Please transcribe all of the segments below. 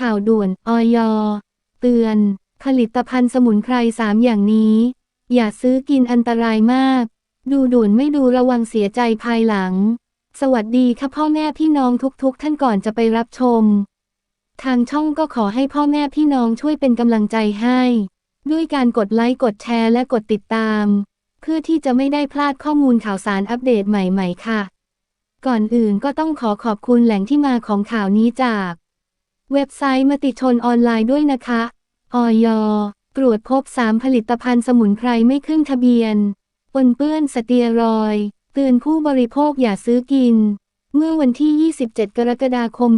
ข่าวด่วน อย เตือน ผลิตภัณฑ์สมุนไพรสามอย่างนี้ อย่าซื้อกินอันตรายมาก ดูด่วนไม่ดูระวังเสียใจภายหลัง สวัสดีค่ะพ่อแม่พี่น้องทุกๆ ท่านก่อนจะไปรับชม ทางช่องก็ขอให้พ่อแม่พี่น้องช่วยเป็นกำลังใจให้ ด้วยการกดไลค์กดแชร์และกดติดตาม เพื่อที่จะไม่ได้พลาดข้อมูลข่าวสารอัปเดตใหม่ ๆ ค่ะ ก่อนอื่นก็ต้องขอขอบคุณแหล่งที่มาของข่าวนี้จาก เว็บไซต์มติชนออนไลน์ด้วยนะคะ ออยตรวจพบ 3 ผลิตภัณฑ์สมุนไพรไม่ขึ้นทะเบียน ปนเปื้อนสเตียรอย เตือนผู้บริโภคอย่าซื้อกิน เมื่อวันที่ 27 กรกฎาคม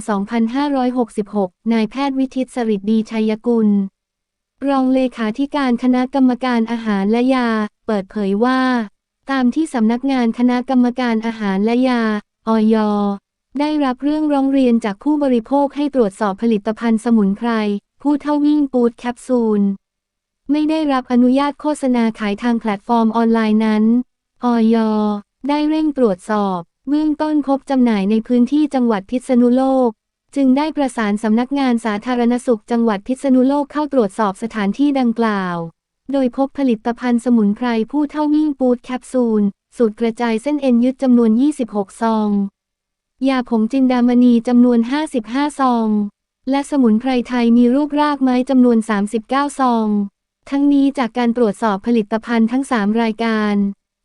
2566 นายแพทย์วิทิตสริดดีชัยกุล รองเลขาธิการคณะกรรมการอาหารและยา เปิดเผยว่า ตามที่สำนักงานคณะกรรมการอาหารและยา อย ได้รับเรื่องร้องเรียนจากผู้บริโภคให้ตรวจสอบผลิตภัณฑ์สมุนไพร ผู้เท่าวิ่งปูดแคปซูล ไม่ได้รับอนุญาตโฆษณาขายทางแพลตฟอร์มออนไลน์นั้น อย ได้เร่งตรวจสอบ เบื้องต้นพบจำหน่ายในพื้นที่จังหวัดพิษณุโลก จึงได้ประสานสำนักงานสาธารณสุขจังหวัดพิษณุโลกเข้าตรวจสอบสถานที่ดังกล่าว โดยพบผลิตภัณฑ์สมุนไพรผู้เท่าวิ่งปูดแคปซูล สูตรกระจายเส้นเอ็นยึดจำนวน 26 ซอง ยาผงจินดามณีจำนวน 55 ซอง และสมุนไพรไทยมีรูปรากไม้จำนวน 39 ซอง ทั้งนี้จากการตรวจสอบผลิตภัณฑ์ทั้ง 3 รายการ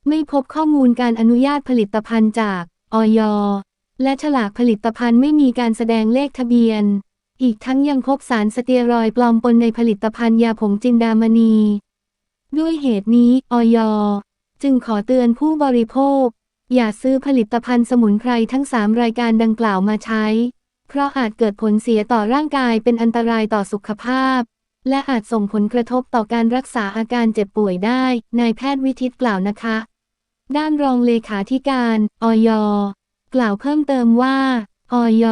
ไม่พบข้อมูลการอนุญาตผลิตภัณฑ์จากอยและฉลากผลิตภัณฑ์ไม่มีการแสดงเลขทะเบียน อีกทั้งยังพบสารสเตียรอยด์ปลอมปนในผลิตภัณฑ์ยาผงจินดามณี ด้วยเหตุนี้อยจึงขอเตือนผู้บริโภค อย่าซื้อผลิตภัณฑ์สมุนไพรทั้ง 3 รายการดังกล่าวมาใช้ เพราะอาจเกิดผลเสียต่อร่างกายเป็นอันตรายต่อสุขภาพ และอาจส่งผลกระทบต่อการรักษาอาการเจ็บป่วยได้ นายแพทย์วิทิตกล่าวนะคะ ด้านรองเลขาธิการอยกล่าวเพิ่มเติมว่าอย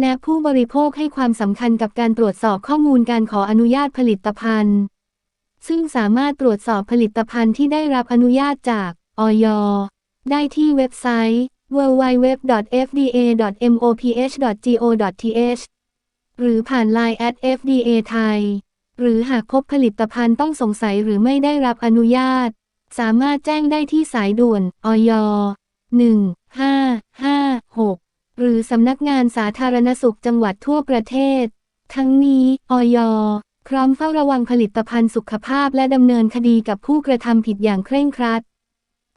แนะผู้บริโภคให้ความสำคัญกับการตรวจสอบข้อมูลการขออนุญาตผลิตภัณฑ์ ซึ่งสามารถตรวจสอบผลิตภัณฑ์ที่ได้รับอนุญาตจากอย ได้ที่เว็บไซต์ www.fda.moph.go.th หรือผ่าน Line at fda ไทย หรือหากพบผลิตภัณฑ์ต้องสงสัยหรือไม่ได้รับอนุญาต สามารถแจ้งได้ที่สายด่วน อย1556หรือสำนักงานสาธารณสุขจังหวัดทั่วประเทศ ทั้งนี้อยพร้อมเฝ้าระวังผลิตภัณฑ์สุขภาพและดำเนินคดีกับผู้กระทำผิดอย่างเคร่งครัด